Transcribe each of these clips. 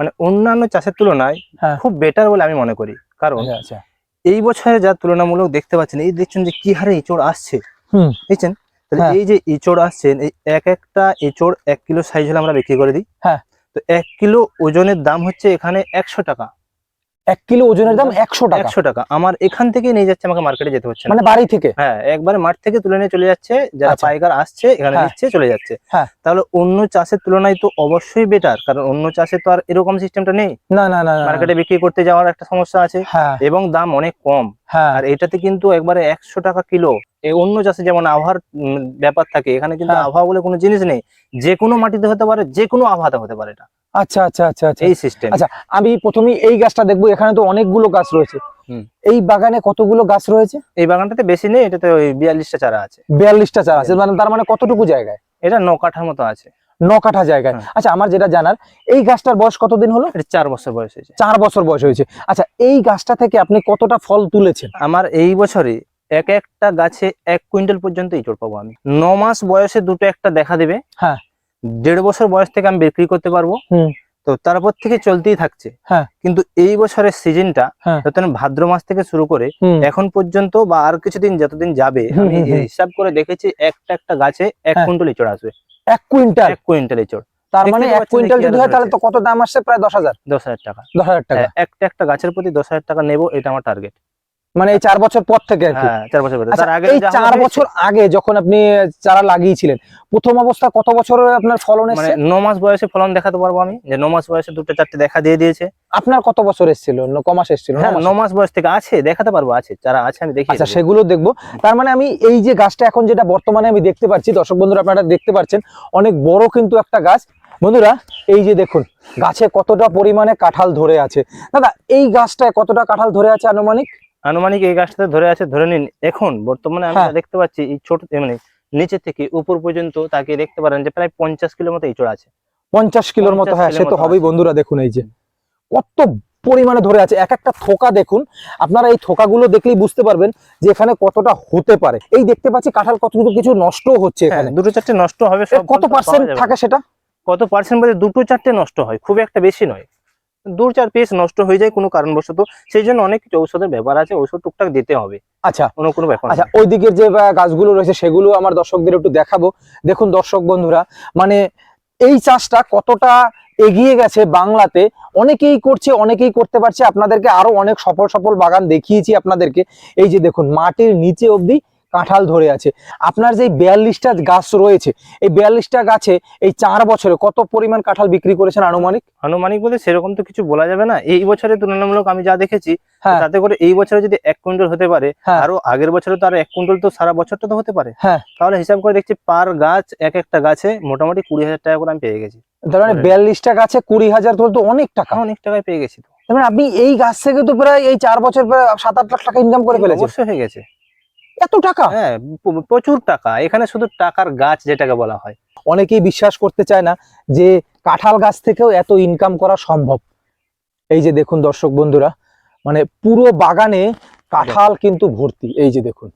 মানে অন্যান্য চাষের তুলনায় হ্যাঁ। খুব বেটার বলে আমি মনে করি। কারণ আচ্ছা আচ্ছা। এই বছরে যা তুলনামূলক দেখতে পাচ্ছেন এই দেখছেন যে কি হারে ইঁচড় আসছে। বুঝছেন দেখছেন? তাহলে হ্যাঁ। এই যে ইঁচড় আসছেন এই এক একটা ইঁচড় এক কিলো সাইজ হলে আমরা বিক্রি করে দিই। হ্যাঁ। তো এক কিলো ওজনের দাম হচ্ছে এখানে একশো টাকা। এক কিলো ওজনের দাম একশো টাকা। একশো টাকা। আমার এখান থেকে নিয়ে যাচ্ছে আমাকে মার্কেটে যেতে হচ্ছে মানে বাড়ি থেকে? হ্যাঁ একবারে মাঠ থেকে তুলে নিয়ে চলে যাচ্ছে যারা আচ্ছা। পাইকার আসছে এখানে হ্যাঁ। নিচ্ছে চলে যাচ্ছে। হ্যাঁ। তাহলে অন্য চাষের তুলনায় তো অবশ্যই বেটার কারণ অন্য চাষে তো আর এরকম সিস্টেমটা নেই। না না না। মার্কেটে বিক্রি করতে যাওয়ার একটা সমস্যা আছে হ্যাঁ। এবং দাম অনেক কম। হ্যাঁ। আর এটাতে কিন্তু একবারে একশো টাকা কিলো। এই অন্য চাষে যেমন আবহাওয়ার ব্যাপার থাকে এখানে কিন্তু। আবহাওয়া বলে কোনো জিনিস নেই। যে কোনো মাটিতে হতে পারে যে কোনো আবহাওয়াতে হতে পারে এটা। আচ্ছা আচ্ছা আচ্ছা আচ্ছা। এই সিস্টেম আচ্ছা আমি প্রথমেই এই গাছটা দেখব এখানে তো অনেকগুলো গাছ রয়েছে। এই বাগানে কতগুলো গাছ রয়েছে? এই বাগানটাতে বেশি নেই এটাতে ওই বিয়াল্লিশটা চারা আছে। বিয়াল্লিশটা চারা আছে মানে তার মানে কতটুকু জায়গায়? এটা ন কাঠার মতো আছে। ন কাঠা জায়গায়। আচ্ছা আমার যেটা জানার এই গাছটার বয়স কতদিন হলো? এটা চার বছর বয়স হয়েছে। চার বছর বয়স হয়েছে। আচ্ছা এই গাছটা থেকে আপনি কতটা ফল তুলেছেন? আমার এই বছরে এক একটা গাছে এক কুইন্টাল পর্যন্ত ইঁচড় পাবো আমি। ন মাস বয়সে দুটো একটা দেখা দেবে। হ্যাঁ। দেড় বছর বয়স থেকে আমি বিক্রি করতে পারব। তো তারপর থেকে চলতেই থাকছে। হ্যাঁ। কিন্তু এই বছরের সিজনটা হ্যাঁ। যতদিন ভাদ্র মাস থেকে শুরু করে এখন পর্যন্ত বা আর কিছুদিন যতদিন যাবে আমি। হিসাব করে দেখেছি একটা একটা গাছে এক হ্যাঁ। কুইন্টাল ইঁচড় আসবে। এক কুইন্টাল? এক কুইন্টাল ইঁচড় তার মানে এক কুইন্টাল যদি হয় তাহলে তো কত দাম আসছে? প্রায় দশ হাজার। দশ হাজার টাকা। দশ হাজার টাকা। একটা একটা গাছের প্রতি দশ হাজার টাকা নেব এটা আমার টার্গেট মানে এই চার বছর পর থেকে হ্যাঁ চার বছর আচ্ছা, তার আগে এই চার বছর আগে যখন আপনি চারা লাগিয়েছিলেন প্রথম অবস্থা কত বছরে আপনার ফলন মানে এসেছে? ন মাস বয়সে ফলন দেখাতে পারব আমি। যে ন মাস বয়সে দুটো চারটে দেখা দিয়ে দিয়েছে। আপনার কত বছর এসেছিল? ন- কমাস এসেছিল? ন হ্যাঁ মাস? ন মাস বয়স থেকে আছে দেখাতে পারব আছে। যারা আছে আমি দেখি আচ্ছা সেগুলো দেখব। তার মানে আমি এই যে গাছটা এখন যেটা বর্তমানে আমি দেখতে পাচ্ছি দর্শক বন্ধুরা আপনারা দেখতে পাচ্ছেন অনেক বড় কিন্তু একটা গাছ। বন্ধুরা এই যে দেখুন গাছে কতটা পরিমাণে কাঁঠাল ধরে আছে। দাদা এই গাছটায় কতটা কাঁঠাল ধরে আছে আনুমানিক? আনুমানিক এই গাছটাতে ধরে আছে ধরে নিন এখন। বর্তমানে আমি হ্যাঁ। দেখতে পাচ্ছি এই ছোট মানে নিচে থেকে উপর পর্যন্ত তাকে দেখতে পারেন যে প্রায় পঞ্চাশ কিলো মতো ইঁচড় আছে। পঞ্চাশ কিলোর মতো হ্যাঁ সে তো হবেই বন্ধুরা দেখুন এই যে। কত পরিমাণে ধরে আছে এক একটা থোকা দেখুন আপনারা এই থোকাগুলো দেখলেই বুঝতে পারবেন যে এখানে কতটা হতে পারে। এই দেখতে পাচ্ছি কাঁঠাল কতটুকু কিছু নষ্ট হচ্ছে হ্যাঁ, এখানে। দুটো চারটে নষ্ট হবে কত পার্সেন্ট থাকে সেটা? কত পার্সেন্ট বলতে দুটো চারটে নষ্ট হয় খুব একটা বেশি নয়। দু চার পিস নষ্ট হয়ে যায় কোনো কারণবশত। সেই জন্য অনেক কিছু ঔষধের ব্যাপার আছে ঔষধ টুকটাক দিতে হবে। আচ্ছা। কোনো কোনো ব্যাপার আচ্ছা ওই দিকের যে গাছগুলো রয়েছে সেগুলো আমার দর্শকদের একটু দেখাবো। দেখুন দর্শক বন্ধুরা মানে এই চাষটা কতটা এগিয়ে গেছে বাংলাতে অনেকেই করছে অনেকেই করতে পারছে। আপনাদেরকে আরও অনেক সফল সফল বাগান দেখিয়েছি আপনাদেরকে। এই যে দেখুন মাটির নিচে অবধি কাঁঠাল ধরে আছে। আপনার যে বিয়াল্লিশটা গাছ রয়েছে এই বিয়াল্লিশটা গাছে এই চার বছরে কত পরিমাণ কাঁঠাল বিক্রি করেছেন আনুমানিক? আনুমানিক বলতে সেরকম তো কিছু বলা যাবে না। এই বছরে তুলনামূলক আমি যা দেখেছি হ্যাঁ। তাতে করে এই বছরে যদি এক কুইন্টাল হতে পারে হ্যাঁ। আরও আগের বছরে তো আর এক কুইন্টাল তো সারা বছরটা তো হতে পারে। হ্যাঁ। তাহলে হিসাব করে দেখছি পার গাছ এক একটা গাছে মোটামুটি কুড়ি হাজার টাকা করে আমি পেয়ে গেছি। তার মানে। বিয়াল্লিশটা গাছে কুড়ি হাজার তোল তো অনেক টাকা। অনেক টাকায় পেয়ে গেছি তো। মানে আপনি এই গাছ থেকে তো প্রায় এই চার বছর প্রায় সাত আট লাখ টাকা ইনকাম করে ফেলেছেন। অবশ্যই হয়ে গেছে। এত টাকা? হ্যাঁ প্রচুর টাকা। এখানে শুধু টাকার গাছ যেটাকে বলা হয়। অনেকেই বিশ্বাস করতে চায় না যে কাঁঠাল গাছ থেকেও এত ইনকাম করা সম্ভব। এই যে দেখুন দর্শক বন্ধুরা মানে পুরো বাগানে কাঁঠাল কিন্তু ভর্তি। এই যে দেখুন।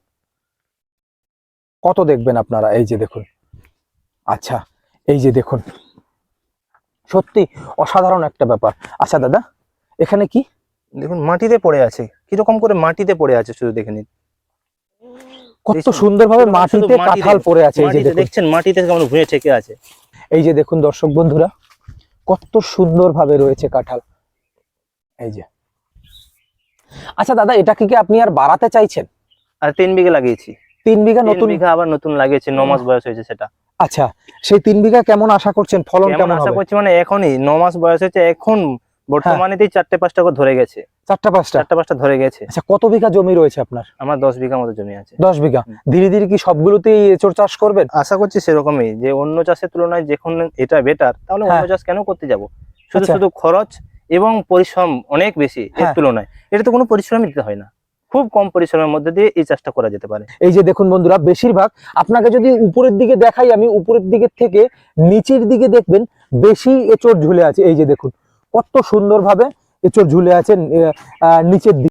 কত দেখবেন আপনারা? এই যে দেখুন। আচ্ছা এই যে দেখুন। সত্যি অসাধারণ একটা ব্যাপার। আচ্ছা দাদা এখানে কি? দেখুন মাটিতে পড়ে আছে। কীরকম করে মাটিতে পড়ে আছে শুধু দেখে নিন। কত? সুন্দরভাবে মাটিতে কাঁঠাল পড়ে আছে এই যে দেখছেন মাটিতে কেমন ভুঁয়ে ঠেকে আছে। এই যে দেখুন দর্শক বন্ধুরা কত সুন্দরভাবে রয়েছে কাঁঠাল। এই যে। আচ্ছা দাদা এটা কি আপনি আর বাড়াতে চাইছেন? আর তিন বিঘে লাগিয়েছি। তিন বিঘা নতুন বিঘা আবার নতুন লাগিয়েছি ন মাস বয়স হয়েছে সেটা। আচ্ছা সেই তিন বিঘা কেমন আশা করছেন? ফলন কেমন আশা করছি মানে এখনই ন মাস বয়স হয়েছে এখন বর্তমানেতেই চারটে পাঁচটা করে ধরে গেছে। চারটা পাঁচটা? চারটা পাঁচটা ধরে গেছে। আচ্ছা কত বিঘা জমি রয়েছে আপনার? আমার দশ বিঘা মতো জমি আছে। দশ বিঘা। ধীরে ধীরে কি সবগুলোতেই এঁচড় চাষ করবেন? আশা করছি সেরকমই। যে অন্য চাষের তুলনায় যখন এটা বেটার তাহলে অন্য হ্যাঁ। চাষ কেন করতে যাব? শুধু আচ্ছা। শুধু খরচ এবং পরিশ্রম অনেক বেশি এর হ্যাঁ। তুলনায়। এটা তো কোনো পরিশ্রমই দিতে হয় না। খুব কম পরিশ্রমের মধ্যে দিয়ে এই চাষটা করা যেতে পারে। এই যে দেখুন বন্ধুরা বেশিরভাগ আপনাকে যদি উপরের দিকে দেখাই আমি উপরের দিকে থেকে নিচের দিকে দেখবেন বেশি এঁচড় ঝুলে আছে। এই যে দেখুন কত সুন্দরভাবে এঁচড় ঝুলে আছে নিচের